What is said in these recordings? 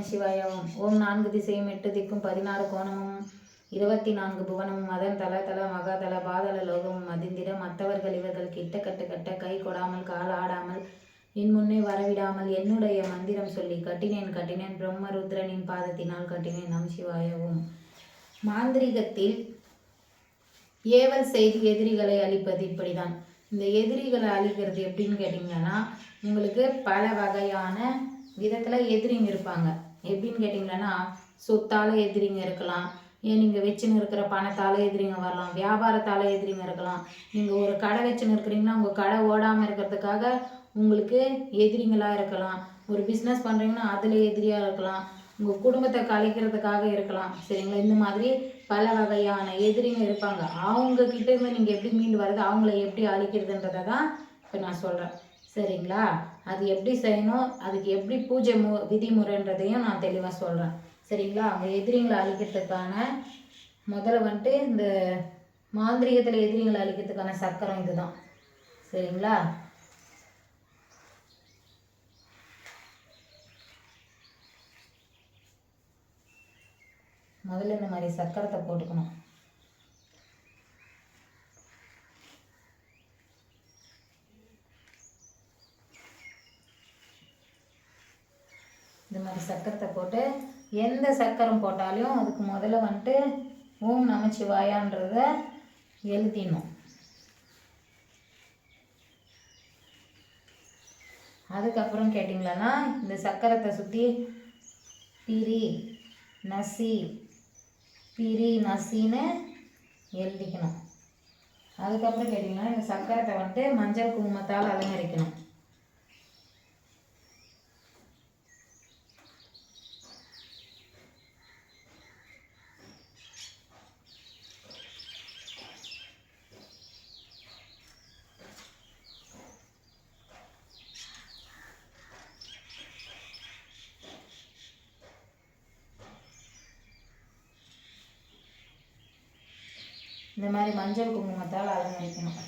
நம சிவாயம். ஓம் நான்கு திசையும் எட்டு திக்கும் பதினாறு கோணமும் இருபத்தி நான்கு புவனமும் மதன் தல தல மகாதல பாதல லோகமும் மதிந்திட மற்றவர்கள் இவர்கள் கிட்ட கட்டு கட்ட கை கொடாமல் கால் ஆடாமல் என் முன்னே வரவிடாமல் என்னுடைய மந்திரம் சொல்லி கட்டினேன் கட்டினேன் பிரம்மருத்ரனின் பாதத்தினால் கட்டினேன் நம் சிவாயவும். மாந்திரீகத்தில் ஏவல் செய்து எதிரிகளை அழிப்பது இப்படிதான். இந்த எதிரிகளை அழிக்கிறது எப்படின்னு கேட்டிங்கன்னா உங்களுக்கு பல வகையான விதத்தில் எதிரிங்க இருப்பாங்க. எப்படின்னு கேட்டிங்கன்னா சொத்தால் எதிரிங்க இருக்கலாம். ஏன் நீங்கள் வச்சுன்னு இருக்கிற பணத்தால் எதிரிங்க வரலாம். வியாபாரத்தால் எதிரிங்க இருக்கலாம். நீங்கள் ஒரு கடை வச்சுன்னு இருக்கிறீங்கன்னா உங்கள் கடை ஓடாமல் இருக்கிறதுக்காக உங்களுக்கு எதிரிங்களாக இருக்கலாம். ஒரு பிஸ்னஸ் பண்ணுறீங்கன்னா அதில் எதிரியாக இருக்கலாம். உங்கள் குடும்பத்தை கலைக்கிறதுக்காக இருக்கலாம். சரிங்களா? இந்த மாதிரி பல வகையான எதிரிங்க இருப்பாங்க. அவங்க இருந்து நீங்கள் எப்படி மீண்டு வர்றது அவங்கள எப்படி அழிக்கிறதுன்றதை தான் இப்போ நான் சொல்கிறேன் சரிங்களா? அது எப்படி செய்யணும் அதுக்கு எப்படி பூஜை மு விதிமுறைன்றதையும் நான் தெளிவாக சொல்கிறேன் சரிங்களா? அவங்க எதிரிங்களை அழிக்கிறதுக்கான முதல்ல வந்துட்டு இந்த மாந்திரிகத்தில் எதிரிங்களை அழிக்கிறதுக்கான சக்கரம் இதுதான். சரிங்களா? முதல்ல இந்த மாதிரி சக்கரத்தை போட்டுக்கணும் இந்த மாதிரி சக்கரத்தை போட்டு எந்த சக்கரம் போட்டாலும் அதுக்கு முதல்ல வந்துட்டு ஓம் நமச்சிவாயான்றத எழுதிடணும். அதுக்கப்புறம் கேட்டிங்களன்னா இந்த சக்கரத்தை சுற்றி பிரி நசி பிரி நசின்னு எழுதிக்கணும். அதுக்கப்புறம் கேட்டிங்கன்னா இந்த சக்கரத்தை வந்துட்டு மஞ்சள் குங்குமத்தால் அலங்கரிக்கணும். இந்த மாதிரி மஞ்சள் குங்குமத்தால் அலங்கரிக்கணும்.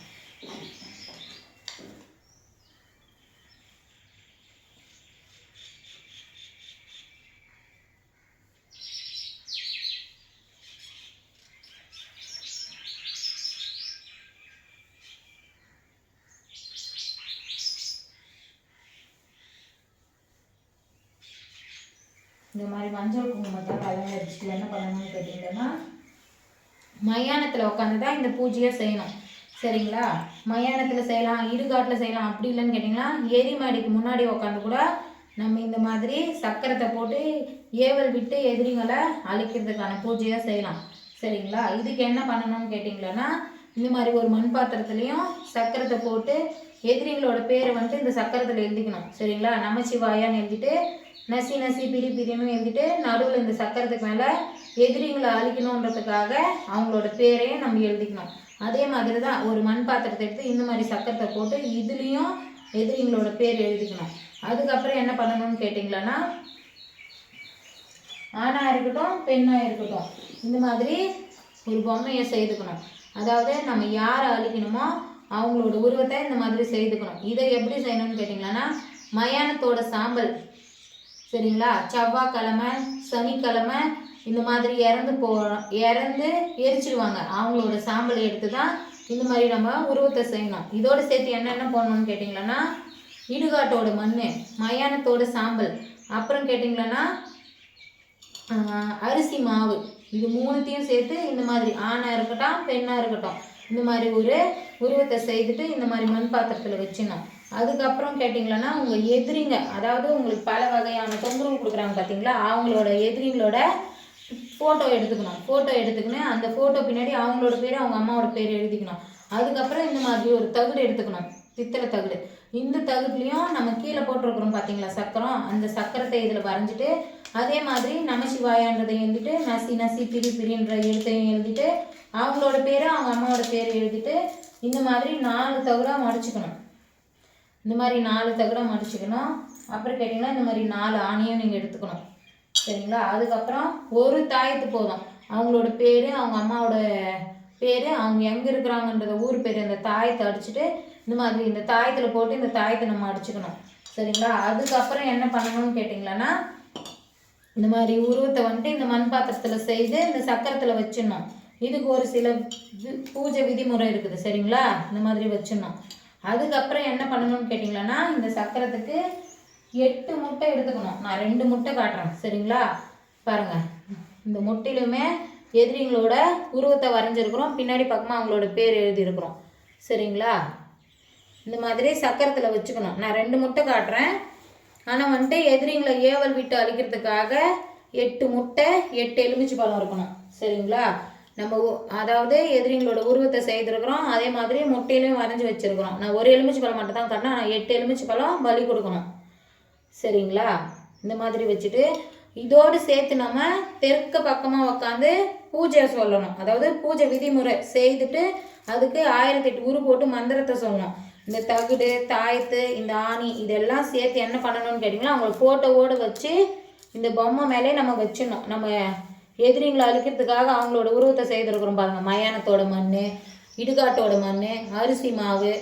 இந்த மாதிரி மஞ்சள் குங்குமத்தால் அலங்கரிச்சுட்டு என்ன பண்ணணும்னு கேட்டிங்கன்னா மயானத்தில் உட்காந்து தான் இந்த பூஜையை செய்யணும். சரிங்களா? மயானத்தில் செய்யலாம் இடுகாட்டில் செய்யலாம் அப்படி இல்லைன்னு கேட்டிங்கன்னா எரிமாடிக்கு முன்னாடி உட்காந்து கூட நம்ம இந்த மாதிரி சக்கரத்தை போட்டு ஏவல் விட்டு எதிரிங்களை அழிக்கிறதுக்கான பூஜையை செய்யலாம். சரிங்களா? இதுக்கு என்ன பண்ணணும்னு கேட்டிங்களன்னா இந்த மாதிரி ஒரு மண் பாத்திரத்துலேயும் சக்கரத்தை போட்டு எதிரிங்களோட பேரை வந்துட்டு இந்த சக்கரத்தில் எழுதிக்கணும். சரிங்களா? நமச்சிவாயான்னு எழுதிட்டு நசி நசி பிரி பிரின்னு எழுதிட்டு நடுவில் இந்த சக்கரத்துக்கு மேலே எதிரிங்களை அழிக்கணுன்றதுக்காக அவங்களோட பேரையும் நம்ம எழுதிக்கணும். அதே மாதிரி தான் ஒரு மண் பாத்திரத்தை எடுத்து இந்த மாதிரி சக்கரத்தை போட்டு இதுலேயும் எதிரிங்களோட பேர் எழுதிக்கணும். அதுக்கப்புறம் என்ன பண்ணணும்னு கேட்டிங்களான்னா ஆணாக இருக்கட்டும் பெண்ணாக இருக்கட்டும் இந்த மாதிரி ஒரு பொம்மையை செய்துக்கணும். அதாவது நம்ம யாரை அழிக்கணுமோ அவங்களோட உருவத்தை இந்த மாதிரி செய்துக்கணும். இதை எப்படி செய்யணும்னு கேட்டிங்கன்னா மயானத்தோட சாம்பல். சரிங்களா? செவ்வாய்க்கிழமை சனிக்கிழமை இந்த மாதிரி இறந்து போ இறந்து எரிச்சிடுவாங்க அவங்களோட சாம்பலை எடுத்து தான் இந்த மாதிரி நம்ம உருவத்தை செய்யணும். இதோட சேர்த்து என்னென்ன போடணும்னு கேட்டிங்களன்னா இடுகாட்டோட மண் மயானத்தோட சாம்பல். அப்புறம் கேட்டிங்களன்னா அரிசி மாவு. இது மூணுத்தையும் சேர்த்து இந்த மாதிரி ஆணாக இருக்கட்டும் பெண்ணாக இருக்கட்டும். இந்த மாதிரி ஒரு உருவத்தை செய்துட்டு இந்த மாதிரி மண் பாத்திரத்தில் வச்சிடணும் அதுக்கப்புறம் கேட்டிங்களன்னா உங்கள் எதிரிங்க அதாவது உங்களுக்கு பல வகையான தொந்தரவு கொடுக்குறாங்க பார்த்தீங்களா அவங்களோட எதிரிங்களோட ஃபோட்டோ எடுத்துக்கணும். ஃபோட்டோ எடுத்துக்கணும் அந்த ஃபோட்டோ பின்னாடி அவங்களோட பேர் அவங்க அம்மாவோட பேர் எழுதிக்கணும். அதுக்கப்புறம் இந்த மாதிரி ஒரு தகுடு எடுத்துக்கணும். பித்தளை தகுடு. இந்த தகுடுலையும் நம்ம கீழே போட்டிருக்கிறோம் பார்த்தீங்களா சக்கரம்? அந்த சக்கரத்தை இதில் வரைஞ்சிட்டு அதே மாதிரி நமசிவாயான்றதை எழுதிட்டு நசி நசி பிரி பிரின்ற எழுத்தையும் எழுதிட்டு அவங்களோட பேரை அவங்க அம்மாவோட பேர் எழுதிட்டு இந்த மாதிரி நாலு தகுடாக மடிச்சுக்கணும். இந்த மாதிரி நாலு தகுடாக மடிச்சுக்கணும். அப்புறம் கேட்டிங்கன்னா இந்த மாதிரி நாலு ஆணியும் நீங்கள் எடுத்துக்கணும். சரிங்களா? அதுக்கப்புறம் ஒரு தாயத்து போதும். அவங்களோட பேர் அவங்க அம்மாவோட பேர் அவங்க எங்கே இருக்கிறாங்கன்றத ஊர் பேர் அந்த தாயத்தை அடிச்சுட்டு இந்த மாதிரி இந்த தாயத்தில் போட்டு இந்த தாயத்தை நம்ம அடிச்சுக்கணும். சரிங்களா? அதுக்கப்புறம் என்ன பண்ணணும்னு கேட்டிங்களன்னா இந்த மாதிரி உருவத்தை வந்துட்டு இந்த மண் பாத்திரத்தில் செய்து இந்த சக்கரத்தில் வச்சிடணும். இதுக்கு ஒரு சில பூஜை விதிமுறை இருக்குது சரிங்களா? இந்த மாதிரி வச்சிடணும். அதுக்கப்புறம் என்ன பண்ணணும்னு கேட்டிங்களன்னா இந்த சக்கரத்துக்கு எட்டு முட்டை எடுத்துக்கணும். நான் ரெண்டு முட்டை காட்டுறேன் சரிங்களா? பாருங்கள் இந்த முட்டையிலுமே எதிரிங்களோட உருவத்தை வரைஞ்சிருக்கிறோம். பின்னாடி பக்கமாக அவங்களோட பேர் எழுதியிருக்கிறோம். சரிங்களா? இந்த மாதிரி சக்கரத்தில் வச்சுக்கணும். நான் ரெண்டு முட்டை காட்டுறேன். ஆனால் வந்துட்டு எதிரிங்களை ஏவல் விட்டு அழிக்கிறதுக்காக எட்டு முட்டை எட்டு எலுமிச்சை பழம் இருக்கணும். சரிங்களா? நம்ம அதாவது எதிரிங்களோட உருவத்தை செய்திருக்கிறோம். அதே மாதிரி முட்டையிலையும் வரைஞ்சி வச்சிருக்கிறோம். நான் ஒரு எலுமிச்சு பழம் மட்டும் தான் காட்டினேன் நான் எட்டு எலுமிச்சை பழம் பலி கொடுக்கணும். சரிங்களா? இந்த மாதிரி வச்சுட்டு இதோடு சேர்த்து நம்ம தெற்கு பக்கமாக உக்காந்து பூஜை சொல்லணும். அதாவது பூஜை விதிமுறை செய்துட்டு அதுக்கு ஆயிரத்தி எட்டு உரு போட்டு மந்திரத்தை சொல்லணும். இந்த தகுடு தாயத்து இந்த ஆணி இதெல்லாம் சேர்த்து என்ன பண்ணணும்னு கேட்டிங்கன்னா அவங்கள ஃபோட்டோவோடு வச்சு இந்த பொம்மை மேலே நம்ம வச்சிடணும். நம்ம எதிரிங்களை அழிக்கிறதுக்காக அவங்களோட உருவத்தை செய்திருக்கிறோம் பாருங்கள் மயானத்தோட மண் இடுகாட்டோட மண் அரிசி மாவு.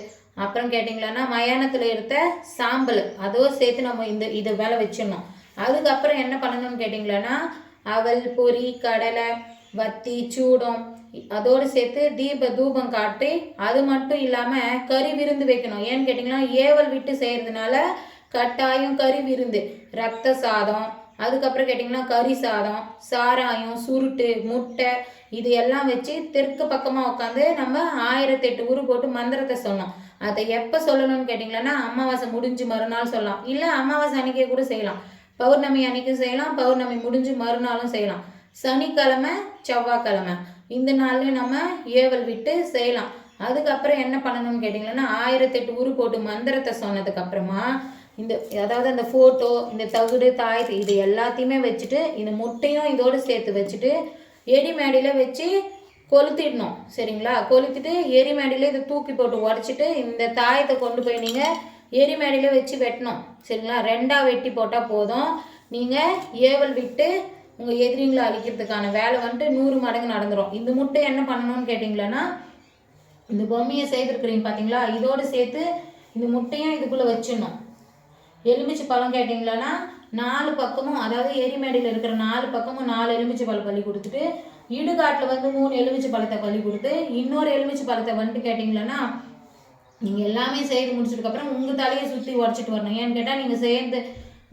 அப்புறம் கேட்டிங்களான்னா மயானத்தில் எடுத்த சாம்பல். அதோ சேர்த்து நம்ம இந்த இதை வேலை வச்சிடணும். அதுக்கப்புறம் என்ன பண்ணணும்னு கேட்டிங்களான்னா அவல் பொறி கடலை வத்தி சூடம் அதோடு சேர்த்து தீப தூபம் காட்டி அது மட்டும் இல்லாமல் கறி விருந்து வைக்கணும். ஏன்னு கேட்டிங்கன்னா ஏவல் விட்டு செய்கிறதுனால கட்டாயம் கறி விருந்து ரத்த சாதம் அதுக்கப்புறம் கேட்டிங்கன்னா கறி சாதம் சாராயம் சுருட்டு முட்டை இது எல்லாம் வச்சு தெற்கு பக்கமாக உட்காந்து நம்ம ஆயிரத்தெட்டு உரு போட்டு மந்திரத்தை சொன்னோம் அதை எப்போ சொல்லணும்னு கேட்டிங்கன்னா அமாவாசை முடிஞ்சு மறுநாள் சொல்லலாம். இல்லை அமாவாசை அன்னைக்கே கூட செய்யலாம். பௌர்ணமி அன்னைக்கும் செய்யலாம் பௌர்ணமி முடிஞ்சு மறுநாளும் செய்யலாம். சனிக்கிழமை செவ்வாய்க்கிழமை. இந்த நாள்லையும் நம்ம ஏவல் விட்டு செய்யலாம். அதுக்கப்புறம் என்ன பண்ணணும்னு கேட்டிங்கன்னா ஆயிரத்தெட்டு உரு போட்டு மந்திரத்தை சொன்னதுக்கப்புறமா இந்த அதாவது அந்த ஃபோட்டோ இந்த தகுடு தாயத்து இது எல்லாத்தையுமே வச்சுட்டு இந்த முட்டையும் இதோடு சேர்த்து வச்சுட்டு எரிமேடியில் வச்சு கொளுத்திடணும் சரிங்களா? கொளுத்திட்டு எரிமேடியில் இதை தூக்கி போட்டு உடச்சிட்டு இந்த தாயத்தை கொண்டு போய் நீங்கள் எரிமேடியில் வச்சு வெட்டணும் சரிங்களா? ரெண்டாக வெட்டி போட்டால் போதும். நீங்கள் ஏவல் விட்டு உங்கள் எதிரிங்களை அழிக்கிறதுக்கான வேலை வந்துட்டு நூறு மடங்கு நடந்துடும் இந்த முட்டை என்ன பண்ணணும்னு கேட்டிங்களன்னா இந்த பொம்மையை செய்திருக்கிறீங்க பார்த்தீங்களா இதோடு சேர்த்து இந்த முட்டையும் இதுக்குள்ளே வச்சிடணும். எலுமிச்சை பழம் கேட்டிங்களான்னா நாலு பக்கமும் அதாவது எரிமேடையில் இருக்கிற நாலு பக்கமும் நாலு எலுமிச்சை பழம் பள்ளி கொடுத்துட்டு இடுகாட்டில் வந்து மூணு எலுமிச்சை பழத்தை பள்ளி கொடுத்து இன்னொரு எலுமிச்சை பழத்தை வந்துட்டு கேட்டிங்களான்னா நீங்கள் எல்லாமே செய்து முடிச்சதுக்கப்புறம் உங்கள் தலையை சுற்றி உடச்சிட்டு வரணும். ஏன்னு கேட்டால் நீங்கள் சேர்ந்து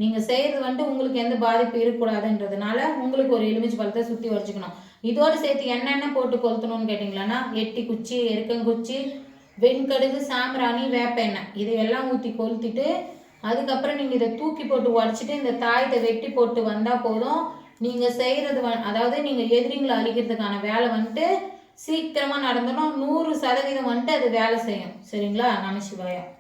நீங்கள் செய்கிறது வந்துட்டு உங்களுக்கு எந்த பாதிப்பு இருக்கக்கூடாதுன்றதுனால உங்களுக்கு ஒரு எலுமிச்சை பழத்தை சுற்றி உடச்சிக்கணும். இதோடு சேர்த்து என்னென்ன போட்டு கொளுத்தணும்னு கேட்டிங்களான்னா எட்டி குச்சி எருக்கங்குச்சி வெண்கடுகு சாம்பிராணி வேப்ப எண்ணெய் இதையெல்லாம் ஊற்றி கொளுத்திட்டு அதுக்கப்புறம் நீங்கள் இதை தூக்கி போட்டு உடச்சிட்டு இந்த தாயத்தை வெட்டி போட்டு வந்தால் போதும். நீங்கள் செய்கிறது வ அதாவது நீங்கள் எதிரிங்களை அழிக்கிறதுக்கான வேலை வந்துட்டு சீக்கிரமாக நடந்துடும் நூறு சதவீதம் வந்துட்டு அது வேலை செய்யும். சரிங்களா? நமசிவாயம்